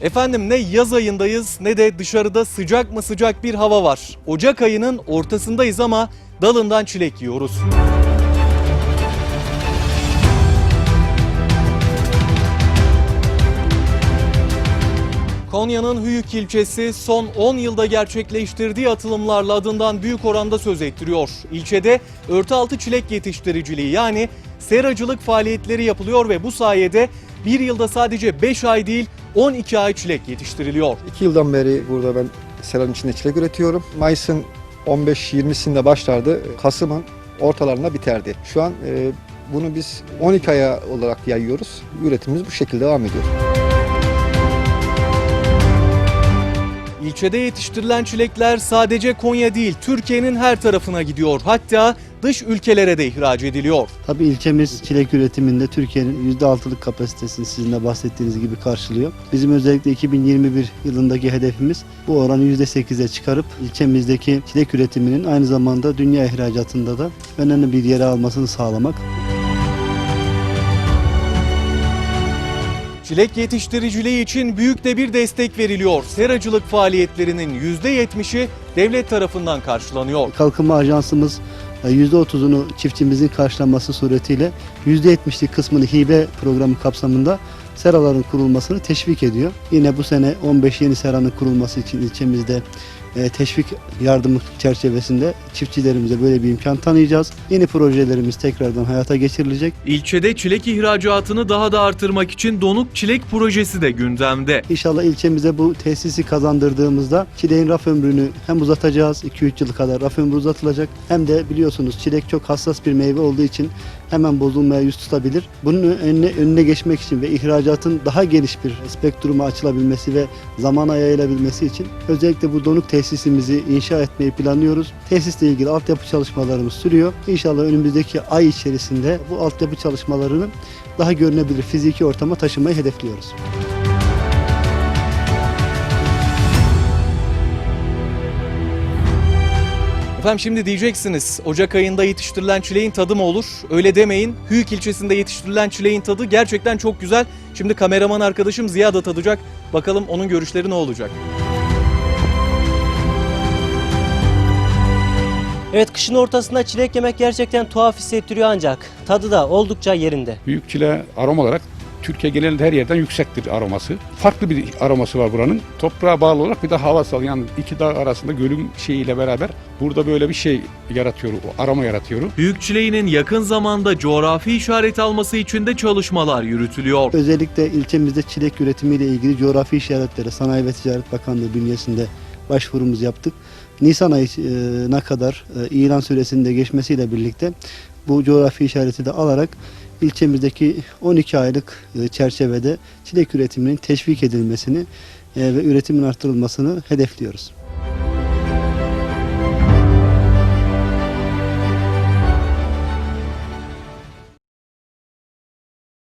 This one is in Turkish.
Efendim ne yaz ayındayız ne de dışarıda sıcak mı sıcak bir hava var. Ocak ayının ortasındayız ama dalından çilek yiyoruz. Konya'nın Hüyük ilçesi son 10 yılda gerçekleştirdiği atılımlarla adından büyük oranda söz ettiriyor. İlçede örtü altı çilek yetiştiriciliği yani seracılık faaliyetleri yapılıyor ve bu sayede bir yılda sadece 5 ay değil 12 ay çilek yetiştiriliyor. İki yıldan beri burada ben seranın içinde çilek üretiyorum. Mayıs'ın 15-20'sinde başlardı. Kasım'ın ortalarında biterdi. Şu an e, bunu biz 12 aya olarak yayıyoruz. Üretimimiz bu şekilde devam ediyor. İlçede yetiştirilen çilekler sadece Konya değil Türkiye'nin her tarafına gidiyor. Hatta dış ülkelere de ihraç ediliyor. Tabii ilçemiz çilek üretiminde Türkiye'nin %6'lık kapasitesini sizin de bahsettiğiniz gibi karşılıyor. Bizim özellikle 2021 yılındaki hedefimiz bu oranı %8'e çıkarıp ilçemizdeki çilek üretiminin aynı zamanda dünya ihracatında da önemli bir yere almasını sağlamak. Çilek yetiştiriciliği için büyük de bir destek veriliyor. Seracılık faaliyetlerinin %70'i devlet tarafından karşılanıyor. Kalkınma Ajansımız %30'unu çiftçimizin karşılaması suretiyle %70'lik kısmını hibe programı kapsamında seraların kurulmasını teşvik ediyor. Yine bu sene 15 yeni seranın kurulması için ilçemizde e, teşvik yardımı çerçevesinde çiftçilerimize böyle bir imkan tanıyacağız. Yeni projelerimiz tekrardan hayata geçirilecek. İlçede çilek ihracatını daha da artırmak için donuk çilek projesi de gündemde. İnşallah ilçemize bu tesisi kazandırdığımızda çileğin raf ömrünü hem uzatacağız, 2-3 yıl kadar raf ömrü uzatılacak. Hem de biliyorsunuz çilek çok hassas bir meyve olduğu için hemen bozulmaya yüz tutabilir. Bunun önüne, önüne geçmek için ve ihracatın daha geniş bir spektruma açılabilmesi ve zamana yayılabilmesi için özellikle bu donuk tesisimizi inşa etmeyi planlıyoruz. Tesisle ilgili altyapı çalışmalarımız sürüyor. İnşallah önümüzdeki ay içerisinde bu altyapı çalışmalarını daha görünebilir fiziki ortama taşımayı hedefliyoruz. Efendim şimdi diyeceksiniz Ocak ayında yetiştirilen çileğin tadı mı olur? Öyle demeyin. Hüyük ilçesinde yetiştirilen çileğin tadı gerçekten çok güzel. Şimdi kameraman arkadaşım Ziya da tadacak. Bakalım onun görüşleri ne olacak? Evet kışın ortasında çilek yemek gerçekten tuhaf hissettiriyor ancak tadı da oldukça yerinde. Büyük çile aroma olarak Türkiye genelinde her yerden yüksektir aroması. Farklı bir aroması var buranın. Toprağa bağlı olarak bir de havasal yani iki dağ arasında gölün şeyiyle beraber burada böyle bir şey yaratıyor, o aroma yaratıyor. Hüyük çileğinin yakın zamanda coğrafi işaret alması için de çalışmalar yürütülüyor. Özellikle ilçemizde çilek üretimiyle ilgili coğrafi işaretlere Sanayi ve Ticaret Bakanlığı bünyesinde başvurumuzu yaptık. Nisan ayına kadar e, ilan süresinde geçmesiyle birlikte bu coğrafi işareti de alarak ilçemizdeki 12 aylık e, çerçevede çilek üretiminin teşvik edilmesini e, ve üretimin arttırılmasını hedefliyoruz.